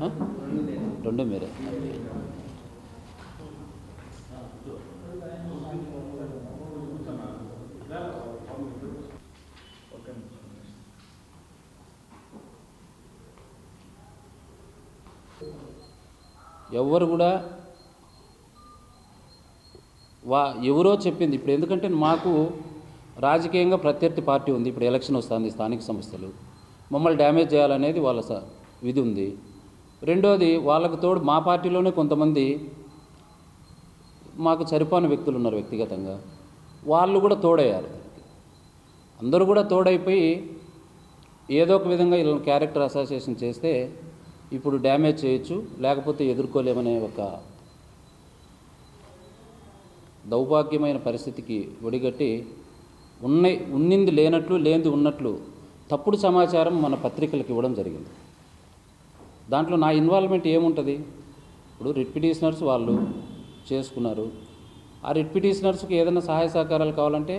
రెండు మీరే. ఎవ్వరు కూడా వా ఎవరో చెప్పింది. ఇప్పుడు ఎందుకంటే మాకు రాజకీయంగా ప్రత్యర్థి పార్టీ ఉంది. ఇప్పుడు ఎలక్షన్ వస్తుంది స్థానిక సంస్థలు. మమ్మల్ని డ్యామేజ్ చేయాలనేది వాళ్ళ స- విధి ఉంది. రెండోది వాళ్ళకు తోడు మా పార్టీలోనే కొంతమంది మాకు సరిపోని వ్యక్తులు ఉన్నారు వ్యక్తిగతంగా. వాళ్ళు కూడా తోడయ్యారు. అందరూ కూడా తోడైపోయి ఏదో ఒక విధంగా ఇలా క్యారెక్టర్ అసోసియేషన్ చేస్తే ఇప్పుడు డ్యామేజ్ చేయొచ్చు లేకపోతే ఎదుర్కోలేమనే ఒక దౌర్భాగ్యమైన పరిస్థితికి ఒడిగట్టి ఉన్న ఉన్నింది లేనట్లు లేనిది ఉన్నట్లు తప్పుడు సమాచారం మన పత్రికలకు ఇవ్వడం జరిగింది. దాంట్లో నా ఇన్వాల్వ్మెంట్ ఏముంటుంది? ఇప్పుడు రిట్ పిటిషనర్స్ వాళ్ళు చేసుకున్నారు. ఆ రిట్ పిటిషనర్స్కి ఏదైనా సహాయ సహకారాలు కావాలంటే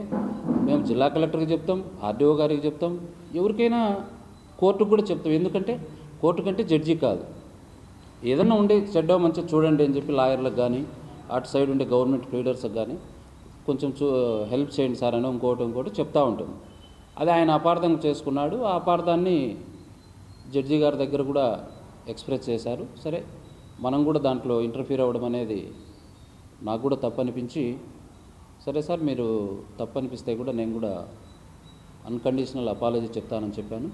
మేము జిల్లా కలెక్టర్కి చెప్తాం ఆర్డీఓ గారికి చెప్తాం ఎవరికైనా కోర్టుకు కూడా చెప్తాం. ఎందుకంటే కోర్టు కంటే జడ్జి కాదు. ఏదన్నా ఉండే చెడ్డ మంచిగా చూడండి అని చెప్పి లాయర్లకు కానీ అటు సైడ్ ఉండే గవర్నమెంట్ లీడర్స్కి కానీ కొంచెం చూ హెల్ప్ చేయండి సార్ అని ఇంకోటి ఇంకోటి చెప్తా ఉంటాం. అది ఆయన అపార్థం చేసుకున్నాడు. ఆ అపార్థాన్ని జడ్జి గారి దగ్గర కూడా ఎక్స్ప్రెస్ చేశారు. సరే మనం కూడా దాంట్లో ఇంటర్ఫీర్ అవ్వడం అనేది నాకు కూడా తప్పు అనిపించి సరే సార్ మీరు తప్పు అనిపిస్తే కూడా నేను కూడా అన్కండిషనల్ అపాలజీ చెప్తానని చెప్పాను.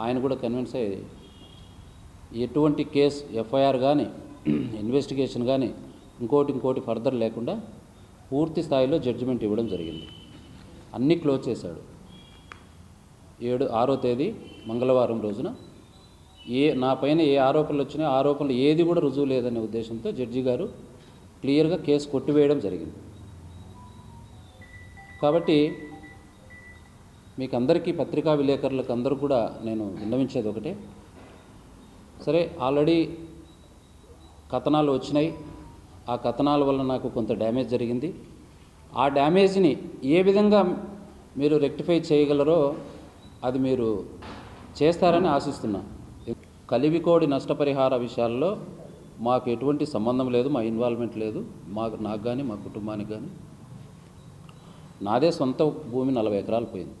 ఆయన కూడా కన్విన్స్ అయ్యి ఎటువంటి కేసు ఎఫ్ఐఆర్ కానీ ఇన్వెస్టిగేషన్ కానీ ఇంకోటి ఇంకోటి ఫర్దర్ లేకుండా పూర్తి స్థాయిలో జడ్జిమెంట్ ఇవ్వడం జరిగింది. అన్నీ క్లోజ్ చేశాడు. ఏడు ఆరో తేదీ మంగళవారం రోజున ఏ నా పైన ఏ ఆరోపణలు వచ్చినాయో ఆరోపణలు ఏది కూడా రుజువు లేదనే ఉద్దేశంతో జడ్జి గారు క్లియర్గా కేసు కొట్టివేయడం జరిగింది. కాబట్టి మీకు అందరికీ పత్రికా విలేకరులకు అందరూ కూడా నేను విన్నవించేది ఒకటే. సరే ఆల్రెడీ కథనాలు వచ్చినాయి. ఆ కథనాల వల్ల నాకు కొంత డ్యామేజ్ జరిగింది. ఆ డ్యామేజ్ని ఏ విధంగా మీరు రెక్టిఫై చేయగలరో అది మీరు చేస్తారని ఆశిస్తున్నాను కలివికోడి నష్టపరిహార విషయాల్లో మాకు ఎటువంటి సంబంధం లేదు మా ఇన్వాల్వ్మెంట్ లేదు. మాకు నాకు కానీ మా కుటుంబానికి కానీ నాదే సొంత భూమి నలభై ఎకరాలు పోయింది.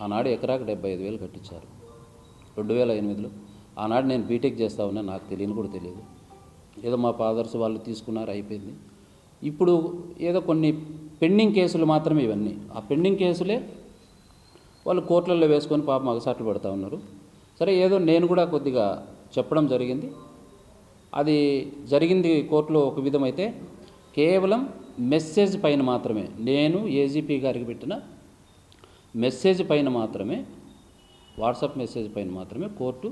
ఆనాడు ఎకరాకు డెబ్బై ఐదు వేలు కట్టించారు. రెండు వేల ఎనిమిదిలో. ఆనాడు నేను బీటెక్ చేస్తా ఉన్నా నాకు తెలియని కూడా తెలియదు. ఏదో మా ఫాదర్స్ వాళ్ళు తీసుకున్నారు అయిపోయింది. ఇప్పుడు ఏదో కొన్ని పెండింగ్ కేసులు మాత్రమే ఇవన్నీ. ఆ పెండింగ్ కేసులే వాళ్ళు కోర్టులలో వేసుకొని పాప మగసాట్లు పెడతా ఉన్నారు. సరే ఏదో నేను కూడా కొద్దిగా చెప్పడం జరిగింది. అది జరిగింది కోర్టులో ఒక విధమైతే కేవలం మెసేజ్ పైన మాత్రమే నేను ఏజీపీ గారికి పెట్టిన మెసేజ్ పైన మాత్రమే వాట్సాప్ మెసేజ్ పైన మాత్రమే కోర్టు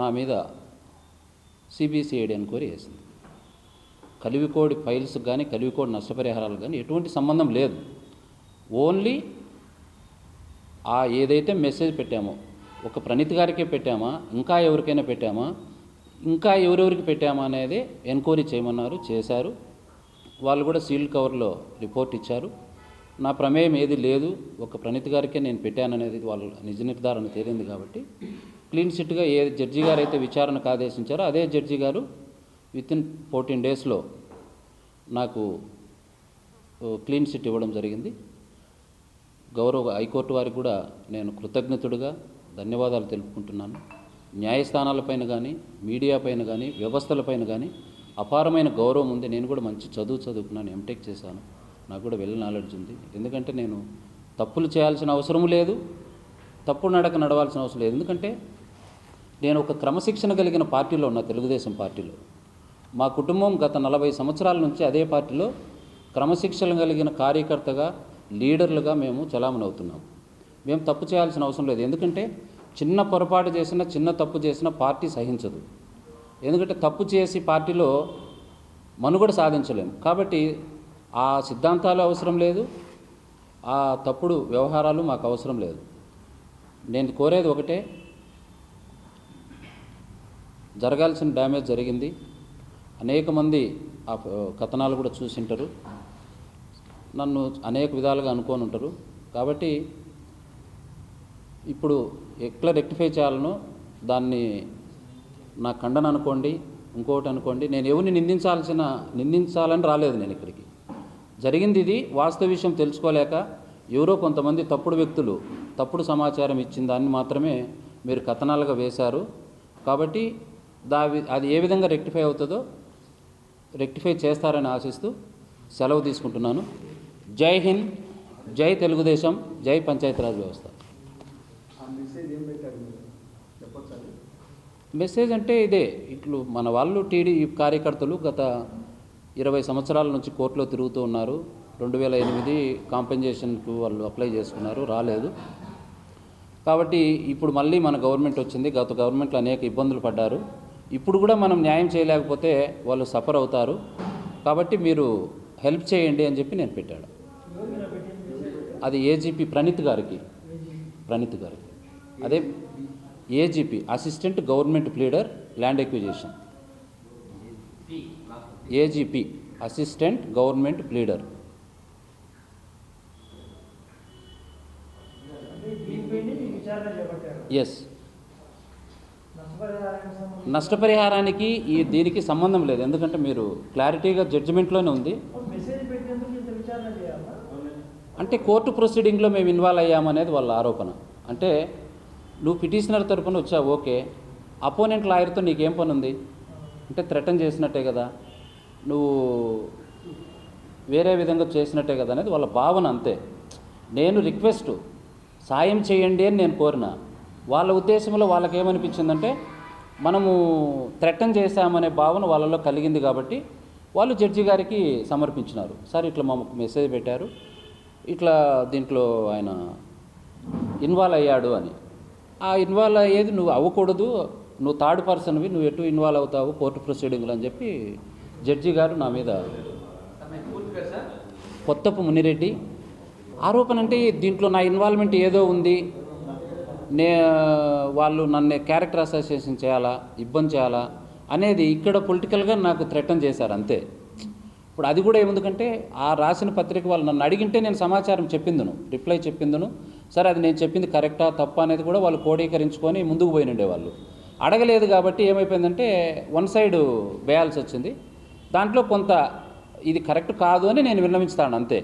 నా మీద సిబిసిఐడి ఎంక్వైరీ చేసింది. కలివికోడి ఫైల్స్ కానీ కలివికోడి నష్టపరిహారాలు కానీ ఎటువంటి సంబంధం లేదు. ఓన్లీ ఆ ఏదైతే మెసేజ్ పెట్టామో ఒక ప్రణీత్ గారికే పెట్టామా? ఇంకా ఎవరికైనా పెట్టామా? ఇంకా ఎవరెవరికి పెట్టామా అనేది ఎంక్వైరీ చేయమన్నారు చేశారు. వాళ్ళు కూడా సీల్డ్ కవర్లో రిపోర్ట్ ఇచ్చారు. నా ప్రమేయం ఏది లేదు. ఒక ప్రణీత్ గారికే నేను పెట్టాననేది వాళ్ళ నిజ నిర్ధారణ తేలింది కాబట్టి. క్లీన్ చిట్గా ఏ జడ్జి గారు అయితే విచారణకు ఆదేశించారో అదే జడ్జి గారు విత్ ఇన్ ఫోర్టీన్ డేస్లో నాకు క్లీన్ చిట్ ఇవ్వడం జరిగింది. గౌరవ హైకోర్టు వారికి కూడా నేను కృతజ్ఞతుడుగా ధన్యవాదాలు తెలుపుకుంటున్నాను. న్యాయస్థానాలపైన కానీ మీడియా పైన కానీ వ్యవస్థలపైన కానీ అపారమైన గౌరవం ఉంది. నేను కూడా మంచి చదువు చదువుకున్నాను ఎంటెక్ చేశాను. నాకు కూడా వెళ్ళి నాలెడ్జ్ ఉంది. ఎందుకంటే నేను తప్పులు చేయాల్సిన అవసరం లేదు తప్పు నడక నడవాల్సిన అవసరం లేదు. ఎందుకంటే నేను ఒక క్రమశిక్షణ కలిగిన పార్టీలో ఉన్న తెలుగుదేశం పార్టీలో. మా కుటుంబం గత నలభై సంవత్సరాల నుంచి అదే పార్టీలో క్రమశిక్షణ కలిగిన కార్యకర్తగా లీడర్లుగా మేము చలామణి అవుతున్నాం. మేము తప్పు చేయాల్సిన అవసరం లేదు. ఎందుకంటే చిన్న పొరపాటు చేసినా చిన్న తప్పు చేసినా పార్టీ సహించదు. ఎందుకంటే తప్పు చేసి పార్టీలో మనుగడ సాధించలేము. కాబట్టి ఆ సిద్ధాంతాలు అవసరం లేదు. ఆ తప్పుడు వ్యవహారాలు మాకు అవసరం లేదు. నేను కోరేది ఒకటే జరగాల్సిన డ్యామేజ్ జరిగింది. అనేక మంది ఆ కథనాలు కూడా చూసింటారు నన్ను అనేక విధాలుగా అనుకోని ఉంటారు కాబట్టి ఇప్పుడు ఎట్లా రెక్టిఫై చేయాలనో దాన్ని నా ఖండన అనుకోండి ఇంకోటి అనుకోండి నేను ఎవరిని నిందించాల్సిన నిందించాలని రాలేదు నేను ఇక్కడికి. జరిగింది ఇది వాస్తవ విషయం తెలుసుకోలేక ఎవరో కొంతమంది తప్పుడు వ్యక్తులు తప్పుడు సమాచారం ఇచ్చిన దాన్ని మాత్రమే మీరు కథనాలుగా వేశారు. కాబట్టి దావి అది ఏ విధంగా రెక్టిఫై అవుతుందో రెక్టిఫై చేస్తారని ఆశిస్తూ సెలవు తీసుకుంటున్నాను. జై హింద్ జై తెలుగుదేశం జై పంచాయతీరాజ్ వ్యవస్థ. మెసేజ్ ఏం పెట్టారు మీరు? మెసేజ్ అంటే ఇదే ఇట్లు మన వాళ్ళు టీడీ కార్యకర్తలు గత ఇరవై సంవత్సరాల నుంచి కోర్టులో తిరుగుతూ ఉన్నారు. రెండు వేల ఎనిమిది కాంపెన్సేషన్కు వాళ్ళు అప్లై చేసుకున్నారు రాలేదు. కాబట్టి ఇప్పుడు మళ్ళీ మన గవర్నమెంట్ వచ్చింది గత గవర్నమెంట్లో అనేక ఇబ్బందులు పడ్డారు. ఇప్పుడు కూడా మనం న్యాయం చేయలేకపోతే వాళ్ళు సఫర్ అవుతారు. కాబట్టి మీరు హెల్ప్ చేయండి అని చెప్పి నేను పెట్టాడు అది ఏజీపీ ప్రణీత్ గారికి ప్రణీత్ గారికి. అదే AGP assistant government pleader land acquisition AGP assistant government pleader yes నష్టపరిహారానికి ఈ దీనికి సంబంధం లేదు. ఎందుకంటే మీరు క్లారిటీగా జడ్జిమెంట్లోనే ఉంది. అంటే కోర్టు ప్రొసీడింగ్లో మేము ఇన్వాల్వ్ అయ్యామనేది వాళ్ళ ఆరోపణ. అంటే నువ్వు పిటిషనర్ తరపున వచ్చావు ఓకే. అపోనెంట్ లాయర్తో నీకేం పని ఉంది అంటే థ్రెటన్ చేసినట్టే కదా. నువ్వు వేరే విధంగా చేసినట్టే కదా అనేది వాళ్ళ భావన అంతే. నేను రిక్వెస్ట్ సాయం చేయండి అని నేను కోరిన. వాళ్ళ ఉద్దేశంలో వాళ్ళకి ఏమనిపించిందంటే మనము థ్రెటన్ చేశామనే భావన వాళ్ళలో కలిగింది కాబట్టి వాళ్ళు జడ్జి గారికి సమర్పించినారు. సార్ ఇట్లా మాకు మెసేజ్ పెట్టారు. ఇట్లా దీంట్లో ఆయన ఇన్వాల్వ్ అయ్యాడు అని. ఆ ఇన్వాల్వ్ అయ్యేది నువ్వు అవ్వకూడదు నువ్వు థర్డ్ పర్సన్వి నువ్వు ఎటు ఇన్వాల్వ్ అవుతావు కోర్టు ప్రొసీడింగ్లు అని చెప్పి జడ్జి గారు నా మీద కొత్తపు మునిరెడ్డి ఆరోపణ అంటే దీంట్లో నా ఇన్వాల్వ్మెంట్ ఏదో ఉంది. నే వాళ్ళు నన్ను క్యారెక్టర్ అసోసియేషన్ చేయాలా ఇబ్బంది చేయాలా అనేది ఇక్కడ పొలిటికల్గా నాకు థ్రెటన్ చేశారు అంతే. ఇప్పుడు అది కూడా ఏముందుకంటే ఆ రాసిన పత్రిక వాళ్ళు నన్ను అడిగింటే నేను సమాచారం చెప్పిందును రిప్లై చెప్పిందును. సరే అది నేను చెప్పింది కరెక్టా తప్ప అనేది కూడా వాళ్ళు కోడీకరించుకొని ముందుకు పోయినుండే వాళ్ళు అడగలేదు కాబట్టి ఏమైపోయిందంటే వన్ సైడ్ వేయాల్సి వచ్చింది దాంట్లో కొంత ఇది కరెక్ట్ కాదు అని నేను విన్నవించుతాను అంతే.